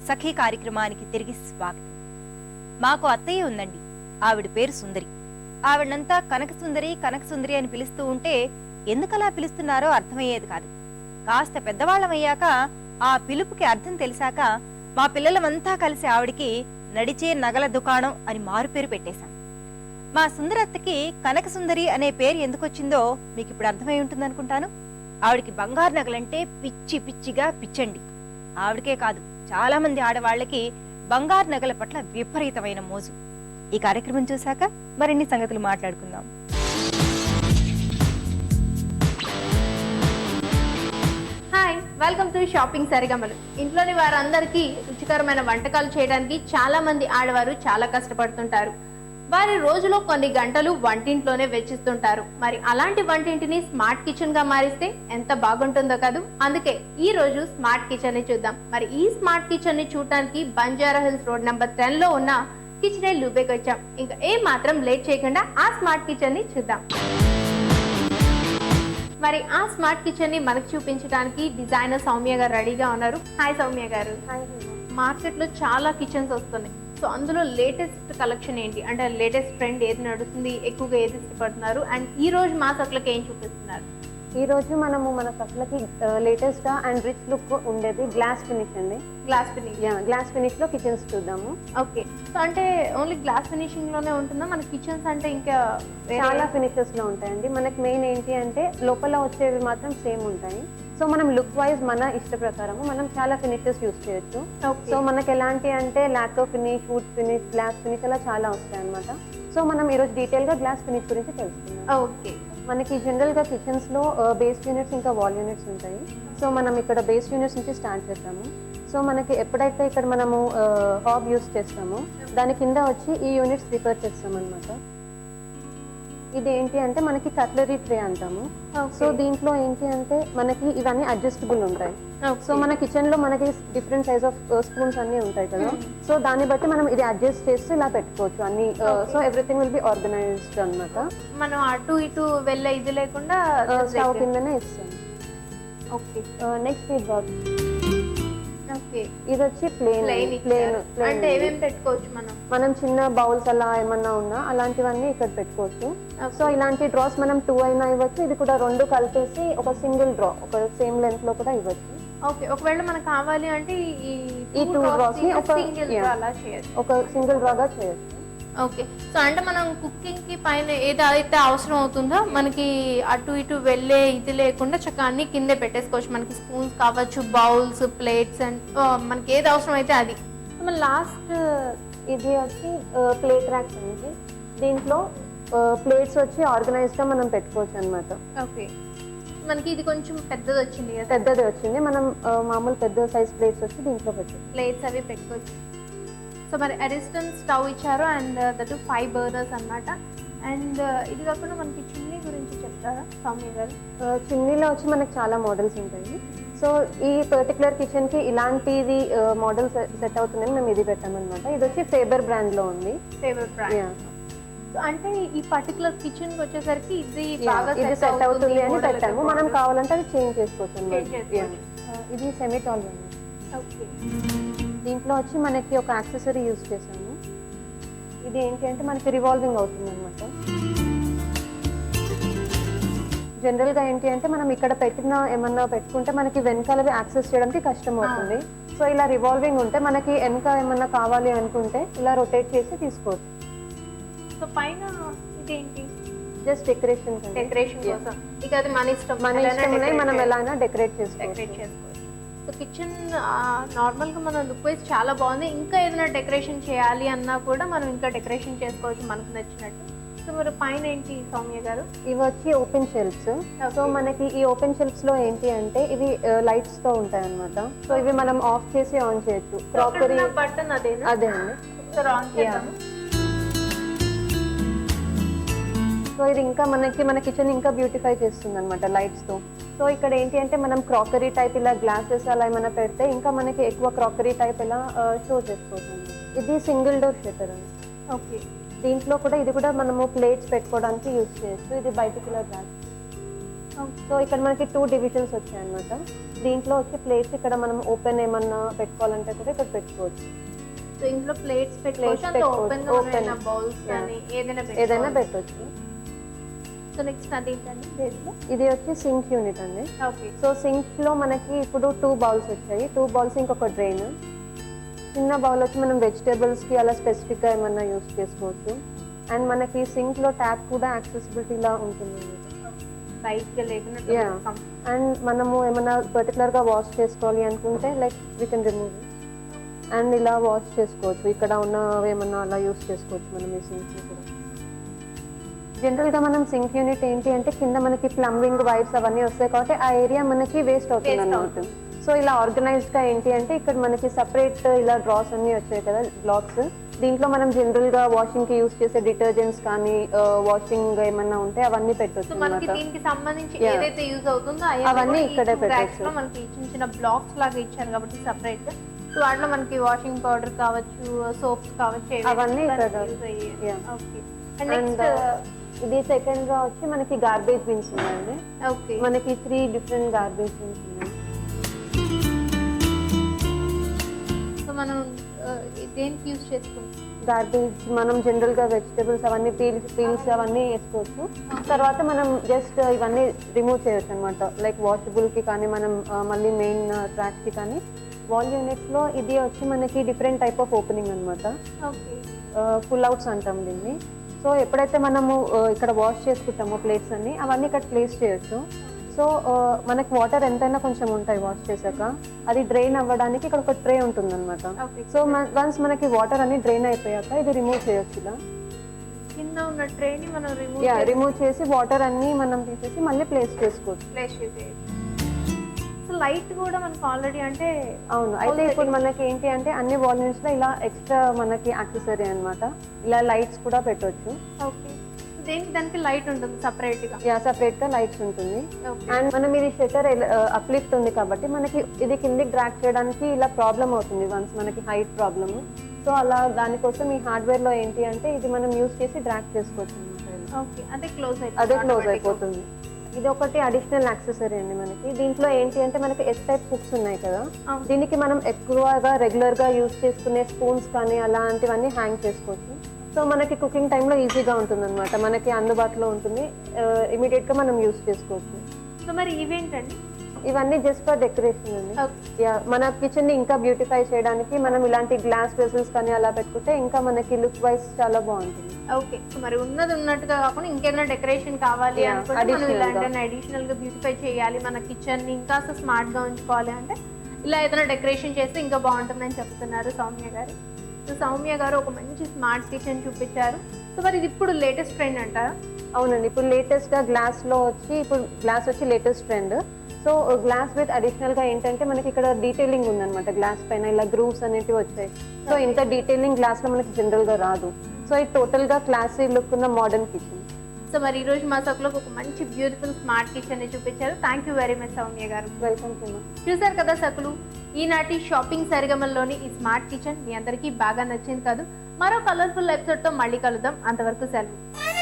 సఖీ కార్యక్రమానికి తిరిగి స్వాగతం. మాకు అత్తయ్య ఉందండి. ఆవిడ పేరు సుందరి. ఆవిడంతా కనక సుందరి కనక సుందరి అని పిలుస్తూ ఉంటే ఎందుకలా పిలుస్తున్నారో అర్థమయ్యేది కాదు. కాస్త పెద్దవాళ్ళమయ్యాక ఆ పిలుపుకి అర్థం తెలిసాక మా పిల్లలమంతా కలిసి ఆవిడికి నడిచే నగల దుకాణం అని మారుపేరు పెట్టేశాం. మా సుందరత్తకి కనక సుందరి అనే పేరు ఎందుకొచ్చిందో మీకు ఇప్పుడు అర్థమై ఉంటుందనుకుంటాను? ఆవిడికి బంగారు నగలంటే పిచ్చి పిచ్చిగా పిచ్చండి. ఆవిడకే కాదు చాలా మంది ఆడవాళ్ళకి బంగారు నగల పట్ల విపరీతమైన మోజు. ఈ కార్యక్రమం చూశాక మరిన్ని సంగతులు మాట్లాడుకుందాం. హాయ్ వెల్కమ్ టు షాపింగ్ సరిగమలు ఇంట్లోని వారందరికీ రుచికరమైన వంటకాలు చేయడానికి చాలా మంది ఆడవారు చాలా కష్టపడుతుంటారు. వారి రోజులో కొన్ని గంటలు వంటింట్లోనే వెచ్చిస్తుంటారు. మరి అలాంటి వంటింటిని స్మార్ట్ కిచెన్గా మారిస్తే ఎంత బాగుంటుందో కదూ? అందుకే ఈ రోజు స్మార్ట్ కిచెన్ని చూద్దాం. మరి ఈ స్మార్ట్ కిచెన్ని చూడటానికి బంజారా హిల్స్ రోడ్ నెంబర్ టెన్లో ఉన్న కిచెన్ లూబేకి వచ్చాం ఇంకా ఏ మాత్రం లేట్ చేయకుండా ఆ స్మార్ట్ కిచెన్ని చూద్దాం. మరి ఆ స్మార్ట్ కిచెన్ని మనకు చూపించడానికి డిజైనర్ సౌమ్య గారు రెడీగా ఉన్నారు. హాయ్ సౌమ్య గారు. మార్కెట్లో చాలా కిచెన్స్ వస్తున్నాయి. సో అందులో లేటెస్ట్ కలెక్షన్ ఏంటి? అంటే లేటెస్ట్ ట్రెండ్ ఏది నడుస్తుంది? ఎక్కువగా ఏది ఇష్టపడుతున్నారు? అండ్ ఈ రోజు మా సట్లకి ఏం చూపిస్తున్నారు? ఈ రోజు మనము మన కట్లకి లేటెస్ట్గా అండ్ రిచ్ లుక్ ఉండేది గ్లాస్ ఫినిష్ అండి. గ్లాస్ ఫినిష్ గ్లాస్ ఫినిష్లో కిచెన్స్ చూద్దాము. ఓకే అంటే ఓన్లీ గ్లాస్ ఫినిషింగ్లోనే ఉంటుందా? మన కిచెన్స్ అంటే ఇంకా చాలా ఫినిషెస్లో ఉంటాయండి. మనకి మెయిన్ ఏంటి అంటే లోపల వచ్చేవి మాత్రం సేమ్ ఉంటాయి. సో మనం లుక్ వైజ్ మన ఇష్ట ప్రకారము మనం చాలా ఫినిషెస్ యూస్ చేయొచ్చు. సో మనకి ఎలాంటి అంటే లాటో finish wood finish glass finish అలా చాలా వస్తాయి అనమాట సో మనం ఈరోజు డీటెయిల్గా గ్లాస్ ఫినిష్ గురించి తెలుసుకుందాం. ఓకే మనకి జనరల్గా కిచెన్స్లో బేస్ యూనిట్స్ ఇంకా వాల్ యూనిట్స్ ఉంటాయి. సో మనం ఇక్కడ బేస్ యూనిట్స్ నుంచి స్టార్ట్ చేద్దాము. సో మనకి ఎప్పుడైతే ఇక్కడ మనము హాబ్ యూస్ చేస్తామో దాని కింద వచ్చి ఈ యూనిట్స్ ప్రిపేర్ చేస్తాం అనమాట ఇది ఏంటి అంటే మనకి కట్లరీ ట్రే అంటాము. సో దీంట్లో ఏంటి అంటే మనకి ఇవన్నీ అడ్జస్టబుల్ ఉంటాయి. సో మన కిచెన్లో మనకి డిఫరెంట్ సైజ్ ఆఫ్ స్పూన్స్ అన్ని ఉంటాయి కదా. సో దాన్ని బట్టి మనం ఇది అడ్జస్ట్ చేస్తే ఇలా పెట్టుకోవచ్చు. అన్ని so everything will be organized అనమాట మనం అటు ఇటు వెళ్ళే ఇది లేకుండా స్టవ్ కిందనే ఇస్తాం. ఓకే నెక్స్ట్ ఓకే ఇది వచ్చి ప్లేన్ ప్లేన్ అంటే ఏమేమి పెట్టుకోవచ్చు మనం? మనం చిన్న బౌల్స్ అలా ఏమన్నా ఉన్నా అలాంటివన్నీ ఇక్కడ పెట్టుకోవచ్చు. సో ఇలాంటి డ్రాస్ మనం టూ అయినా ఇవ్వచ్చు. ఇది కూడా రెండు కలిపేసి ఒక సింగిల్ డ్రా ఒక సేమ్ లెంత్లో కూడా ఇవ్వచ్చు. ఓకే ఒకవేళ మనకు కావాలి అంటే ఈ draws ని ఒక- సింగిల్ చేయొచ్చు. ఒక సింగిల్ డ్రాగా చేయొచ్చు. ఓకే. సో అంటే మనం కుకింగ్కి పైన ఏదైతే అవసరం అవుతుందో మనకి అటు ఇటు వెళ్ళే ఇది లేకుండా చక్కగా అన్ని కిందే పెట్టేసుకోవచ్చు. మనకి స్పూన్స్ కావచ్చు బౌల్స్ ప్లేట్స్ అండ్ మనకి ఏది అవసరం అయితే అది. మన లాస్ట్ ఇది వచ్చి ప్లేట్ ర్యాక్స్ అండి దీంట్లో ప్లేట్స్ వచ్చి ఆర్గనైజ్డ్గా మనం పెట్టుకోవచ్చు అనమాట ఓకే. మనకి ఇది కొంచెం పెద్దది వచ్చింది పెద్దది వచ్చింది. మనం మామూలు పెద్ద సైజ్ ప్లేట్స్ వచ్చి దీంట్లో పెట్టచ్చు. ప్లేట్స్ అవి పెట్టుకోవచ్చు. సో మరి అరిస్టన్ స్టవ్ ఇచ్చారు అండ్ దట్ ఫైవ్ బర్నర్స్ అన్నమాట. అండ్ ఇది కాకుండా మనకి చిమ్నీ గురించి చెప్తారా సౌమ్య గారు? చిమ్నీలో వచ్చి మనకి చాలా మోడల్స్ ఉంటాయి. సో ఈ పర్టికులర్ కిచెన్కి ఇలాంటిది మోడల్ సెట్ అవుతుందని మేము ఇది పెట్టామన్నమాట. ఇది వచ్చి ఫేబర్ బ్రాండ్లో ఉంది ఫేవరెట్ బ్రాండ్ అంటే ఈ పర్టికులర్ కిచెన్కి వచ్చేసరికి ఇది బాగా ఇది సెట్ అవుతుంది అని పెట్టాము. మనం. కావాలంటే అది చేంజ్ చేసుకోవచ్చు ఇది సెమీటాల్ అండి Okay. దీంట్లో వచ్చి మనకి ఒక యాక్సెసరీ యూజ్ చేసాము ఇది ఏంటి అంటే మనకి రివాల్వింగ్ అవుతుంది అనమాట జనరల్గా ఏంటి అంటే మనం ఇక్కడ పెట్టిన ఏమన్నా పెట్టుకుంటే మనకి వెనకాలవి యాక్సెస్ చేయడానికి కష్టం అవుతుంది. సో ఇలా రివాల్వింగ్ ఉంటే మనకి వెనక ఏమన్నా కావాలి అనుకుంటే ఇలా రొటేట్ చేసి తీసుకోవచ్చు. సో పైన ఇదేంటి? జస్ట్ డెకరేషన్ డెకరేషన్ కోసం. ఇక అది మన ఇష్టం. మన ఎలా ఇష్టం మనం. ఎలా అయినా డెకరేట్ చేసుకోవచ్చు. సో కిచెన్ నార్మల్గా మన లుక్ వైజ్ చాలా బాగుంది. ఇంకా ఏదైనా డెకరేషన్ చేయాలి అన్నా కూడా మనం ఇంకా డెకరేషన్ చేసుకోవచ్చు మనకు నచ్చినట్టు. సో మరి పైన ఏంటి సౌమ్య గారు? ఇవి వచ్చి ఓపెన్ షెల్ఫ్స్ సో మనకి ఈ ఓపెన్ షెల్ఫ్స్లో ఏంటి అంటే ఇవి లైట్స్తో ఉంటాయి అనమాట సో ఇవి మనం ఆఫ్ చేసి ఆన్ చేయొచ్చు. క్రాకరీ బటన్ అదేనా? అదే అండి. సో ఇది ఇంకా మనకి మన కిచెన్ ఇంకా బ్యూటిఫై చేస్తుంది అనమాట లైట్స్తో. సో ఇక్కడ ఏంటి అంటే మనం క్రాకరీ టైప్ ఇలా గ్లాసెస్ అలా ఏమైనా పెడితే ఇంకా మనకి ఎక్కువ క్రాకరీ టైప్ ఇలా షో చేసుకోవచ్చు. ఇది సింగిల్ డోర్ షటర్ అండి. ఓకే. దీంట్లో కూడా ఇది కూడా మనము ప్లేట్స్ పెట్టుకోవడానికి యూజ్ చేయొచ్చు. ఇది బయటికి ఇలా గ్లాస్ సో ఇక్కడ మనకి టూ డివిజన్స్ వచ్చాయి అనమాట దీంట్లో వచ్చి ప్లేట్స్ ఇక్కడ మనం ఓపెన్ ఏమన్నా పెట్టుకోవాలంటే కూడా ఇక్కడ పెట్టుకోవచ్చు. సో ఇంట్లో ప్లేట్స్ పెట్టుకోవచ్చు. ఓపెన్ ఏదైనా పెట్టవచ్చు సో నెక్స్ట్ అది ఏంటండి? బేస్లో ఇది వచ్చి సింక్ యూనిట్ అండి. ఓకే. సో సింక్లో మనకి ఇప్పుడు టూ బౌల్స్ వచ్చాయి. టూ బౌల్స్ ఇంకొక డ్రైన్ చిన్న బౌల్ వచ్చి మనం వెజిటేబుల్స్కి అలా స్పెసిఫిక్గా ఏమన్నా యూస్ చేసుకోవచ్చు. అండ్ మనకి సింక్లో ట్యాప్ కూడా యాక్సెసిబిలిటీ లా ఉంటుంది. అండ్ మనము ఏమన్నా పర్టికులర్గా వాష్ చేసుకోవాలి అనుకుంటే like we can remove and ఇలా వాష్ చేసుకోవచ్చు. ఇక్కడ ఉన్న ఏమన్నా అలా యూస్ చేసుకోవచ్చు మనం ఈ సింక్ కూడా. జనరల్గా మనం సింక్ యూనిట్ ఏంటి అంటే కింద మనకి ప్లంబింగ్ వైర్స్ అవన్నీ వస్తాయి కాబట్టి ఆ ఏరియా మనకి వేస్ట్ అవుతుంది అన్నమాట. సో ఇలా ఆర్గనైజ్డ్గా ఏంటి అంటే ఇక్కడ మనకి సపరేట్ ఇలా డ్రాస్ అన్ని వచ్చాయి కదా బ్లాక్స్ దీంట్లో మనం జనరల్గా వాషింగ్కి యూస్ చేసే డిటర్జెంట్స్ కానీ వాషింగ్ ఏమన్నా ఉంటే అవన్నీ పెట్టొచ్చు మనకి దీనికి సంబంధించి Yeah. ఏదైతే యూజ్ అవుతుందో అవన్నీ ఇక్కడే పెట్టొచ్చు. మనకి చిన్న చిన్న బ్లాక్స్ లాగా ఇచ్చారు కాబట్టి సపరేట్ సో వాటిలో మనకి వాషింగ్ పౌడర్ కావచ్చు సోప్స్ కావచ్చు అవన్నీ ఇక్కడ. ఓకే నెక్స్ట్ ఇది సెకండ్గా వచ్చి మనకి గార్బేజ్ బిన్స్ ఉన్నాయండి. ఓకే మనకి త్రీ డిఫరెంట్ గార్బేజ్ బిన్స్ ఉన్నాయి. సో మనం ఆ, దేనికి యూజ్ చేసుకుంటాం గార్బేజ్ మనం జనరల్గా వెజిటబుల్స్ అవన్నీ పీల్స్ పీల్స్ అవన్నీ వేసుకోవచ్చు. తర్వాత మనం జస్ట్ ఇవన్నీ రిమూవ్ చేయొచ్చు అనమాట లైక్ వాషబుల్కి కానీ మనం మళ్ళీ మెయిన్ ట్రాక్కి కానీ. వాల్ యూనిట్స్లో ఇది వచ్చి మనకి డిఫరెంట్ టైప్ ఆఫ్ ఓపెనింగ్ అనమాట ఫుల్ అవుట్స్ అంటాం దీన్ని. సో ఎప్పుడైతే మనము ఇక్కడ వాష్ చేసుకుంటామో ప్లేట్స్ అన్ని అవన్నీ ఇక్కడ ప్లేస్ చేయొచ్చు. సో మనకి వాటర్ ఎంతైనా కొంచెం ఉంటాయి వాష్ చేశాక. అది డ్రైన్ అవ్వడానికి ఇక్కడ ఒక ట్రే ఉంటుంది అనమాట ఓకే సో వన్స్ మనకి వాటర్ అన్ని డ్రైన్ అయిపోయాక ఇది రిమూవ్ చేయొచ్చు ఇలా. కింద ఉన్న మనం రిమూవ్ రిమూవ్ చేసి వాటర్ అన్ని మనం తీసేసి మళ్ళీ ప్లేస్ చేసుకోవచ్చు. ప్లేస్ చేసేయచ్చు. లైట్ కూడా మనకు ఆల్రెడీ అంటే అవును. అయితే ఇప్పుడు మనకి ఏంటి అంటే అన్ని వాల్యూమ్స్లో ఇలా ఎక్స్ట్రా మనకి యాక్సెసరీ అన్నమాట. ఇలా లైట్స్ కూడా పెట్టొచ్చు. ఓకే దేనికి దానికి లైట్ ఉంటుంది సపరేట్గా? యా సపరేట్గా లైట్స్ ఉంటుంది. అండ్ మనం ఇది షటర్ అప్లిఫ్ట్ ఉంది కాబట్టి మనకి ఇది కిందికి డ్రాక్ చేయడానికి ఇలా ప్రాబ్లం అవుతుంది వన్స్ మనకి హైట్ ప్రాబ్లమ్ సో అలా దానికోసం ఈ హార్డ్వేర్లో ఏంటి అంటే ఇది మనం యూస్ చేసి డ్రాక్ చేసుకోవచ్చు ఓకే అదే క్లోజ్ అదే క్లోజ్ అయిపోతుంది. ఇది ఒకటి అడిషనల్ యాక్సెసరీ అండి మనకి. దీంట్లో ఏంటి అంటే మనకి ఎస్ టైప్ హుక్స్ ఉన్నాయి కదా. దీనికి మనం ఎక్కువగా రెగ్యులర్గా యూస్ చేసుకునే స్పూన్స్ కానీ అలాంటివన్నీ హ్యాంగ్ చేసుకోవచ్చు. సో మనకి కుకింగ్ టైంలో ఈజీగా ఉంటుంది అనమాట మనకి అందుబాటులో ఉంటుంది. ఇమీడియట్గా మనం యూస్ చేసుకోవచ్చు. సో మరి ఇవేంటండి? ఇవన్నీ జస్ట్ ఫర్ డెకరేషన్ అండి. యా మన కిచెన్ని ఇంకా బ్యూటిఫై చేయడానికి మనం ఇలాంటి గ్లాస్ వెసల్స్ కానీ అలా పెట్టుకుంటే ఇంకా మనకి లుక్ వైజ్ చాలా బాగుంటుంది. ఓకే మరి ఉన్నది ఉన్నట్టుగా కాకుండా ఇంకేదైనా డెకరేషన్ కావాలి అనుకుంటే. ఇలాంటి అడిషనల్గా. బ్యూటిఫై చేయాలి. మన కిచెన్ని ఇంకా స్మార్ట్గా ఉంచుకోవాలి అంటే ఇలా ఏదైనా డెకరేషన్ చేస్తే ఇంకా బాగుంటుందని చెప్తున్నారు సౌమ్య గారు. సో సౌమ్య గారు ఒక మంచి స్మార్ట్ కిచెన్ చూపించారు. సో మరి ఇది ఇప్పుడు లేటెస్ట్ ట్రెండ్ అంటారా? అవునండి ఇప్పుడు లేటెస్ట్గా గ్లాస్లో వచ్చి ఇప్పుడు గ్లాస్ వచ్చి latest trend so glass with అడిషనల్గా ఏంటంటే మనకి ఇక్కడ డీటెయిలింగ్ ఉందన్నమాట గ్లాస్ పైన ఇలా గ్రూవ్స్ అనేటివి వచ్చాయి. సో ఇంత డీటెయిలింగ్ గ్లాస్లో మనకి జనరల్గా రాదు. సో ఇది టోటల్గా క్లాసీ లుక్ ఉన్న మోడర్న్ కిచెన్ సో మరి ఈ రోజు మా సకులకు ఒక మంచి బ్యూటిఫుల్ స్మార్ట్ కిచెన్ని చూపించారు. Thank you very much Soumya గారు. వెల్కమ్ టు చూసారు కదా సకులు? ఈనాటి షాపింగ్ సరిగమల్లోని ఈ స్మార్ట్ కిచెన్ మీ అందరికీ బాగా నచ్చింది కాదు. మరో కలర్ఫుల్ ఎపిసోడ్తో మళ్ళీ కలుద్దాం. అంతవరకు సెలవు.